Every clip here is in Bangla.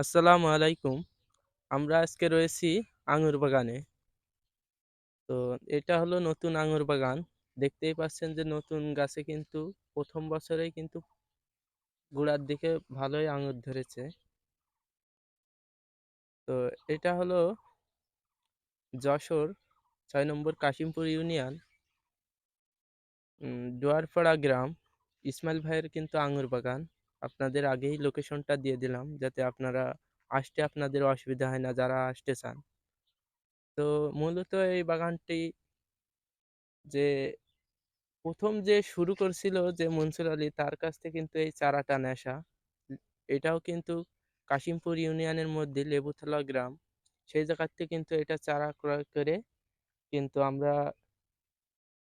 আসসালামু আলাইকুম। আমরা আজকে রয়েছি আঙুর বাগানে। তো এটা হলো নতুন আঙুর বাগান। দেখতেই পাচ্ছেন যে নতুন গাছে কিন্তু প্রথম বছরেই কিন্তু গোড়ার দিকে ভালোই আঙুর ধরেছে। তো এটা হলো যশোর ছয় নম্বর কাশিমপুর ইউনিয়ন ডোয়ারপাড়া গ্রাম। ইসমাইল ভাইয়ের কিন্তু আঙুর বাগান। আপনাদের আগেই লোকেশনটা দিয়ে দিলাম, যাতে আপনারা আসতে আপনাদের অসুবিধা হয় না যারা আসতে চান। তো মূলত এই বাগানটি যে প্রথম যে শুরু করছিল যে মনসুর আলী, তার কাছ থেকে কিন্তু এই চারাটা নেশা। এটাও কিন্তু কাশিমপুর ইউনিয়নের মধ্যে লেবুতলা গ্রাম। সেই জায়গাতে কিন্তু এটা চারা ক্রয় করে কিন্তু আমরা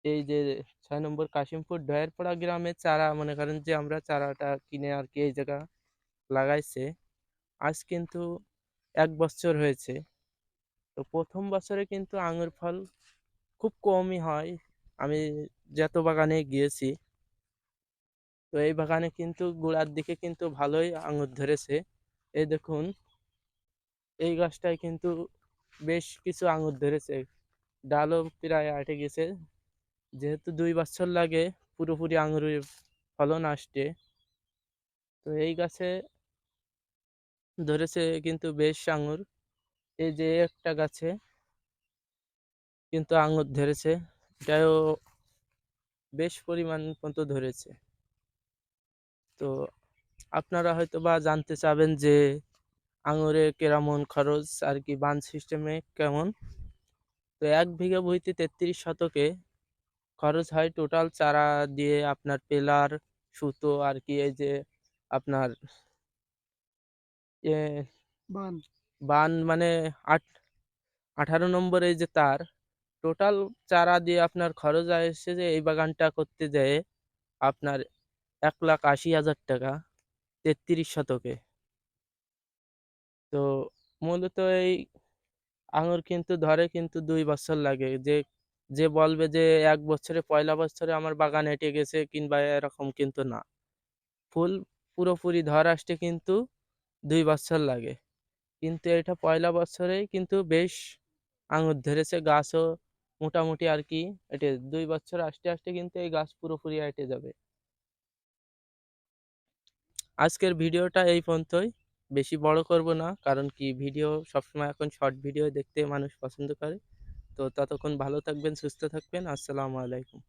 এই যে ছয় নম্বর কাশিমপুর ডয়েরপাড়া গ্রামে চারা, মনে করেন যে আমরা চারাটা কিনে আর কি এই জায়গা লাগাইছে। আজ কিন্তু এক বছর হয়েছে। তো প্রথম বছরে কিন্তু আঙুর ফল খুব কমই হয়। আমি যত বাগানে গিয়েছি, তো এই বাগানে কিন্তু গোড়ার দিকে কিন্তু ভালোই আঙুর ধরেছে। এই দেখুন, এই গাছটায় কিন্তু বেশ কিছু আঙুর ধরেছে। ডালও প্রায় আটে গেছে। যেহেতু দুই বছর লাগে পুরোপুরি আঙুরের ফলন আসতে তো এই গাছে ধরেছে কিন্তু বেশ আঙুর। এই যে একটা গাছে কিন্তু আঙুর ধরেছে, এটাও বেশ পরিমাণ মতো ধরেছে। তো আপনারা হয়তো বা জানতে চাবেন যে আঙুরে কেরামন খরচ আর কি বান সিস্টেমে কেমন। তো এক বিঘা ভুঁইতে তেত্রিশ শতকে খরচ হয় টোটাল চারা দিয়ে আপনার পেলার সুতো আর কি এই যে আপনার এ বান। বান মানে আট আঠারো নম্বর এই যে তার টোটাল চারা দিয়ে আপনার খরচ আসছে যে এই বাগানটা করতে যায় আপনার এক লাখ আশি হাজার টাকা তেত্রিশ শতকে। তো মূলত এই আঙুর কিন্তু ধরে কিন্তু দুই বছর লাগে যে যে বলবে যে, এক বছরে, পয়লা বছরে আমার বাগান হেঁটে গেছে কিংবা এরকম কিন্তু না। ফুল পুরোপুরি ধর আসতে কিন্তু দুই বছর লাগে। কিন্তু এটা পয়লা বছরেই কিন্তু বেশ আঙুর ধরেছে গাছও মোটামুটি আর কি এটে, দুই বছর আসতে আসতে কিন্তু এই গাছ পুরোপুরি হেঁটে যাবে। আজকের ভিডিওটা এই পর্যন্তই। বেশি বড় করব না, কারণ কি ভিডিও সবসময় এখন শর্ট ভিডিও দেখতে মানুষ পছন্দ করে। তো ততক্ষণ ভালো থাকবেন সুস্থ থাকবেন। আসসালামু আলাইকুম।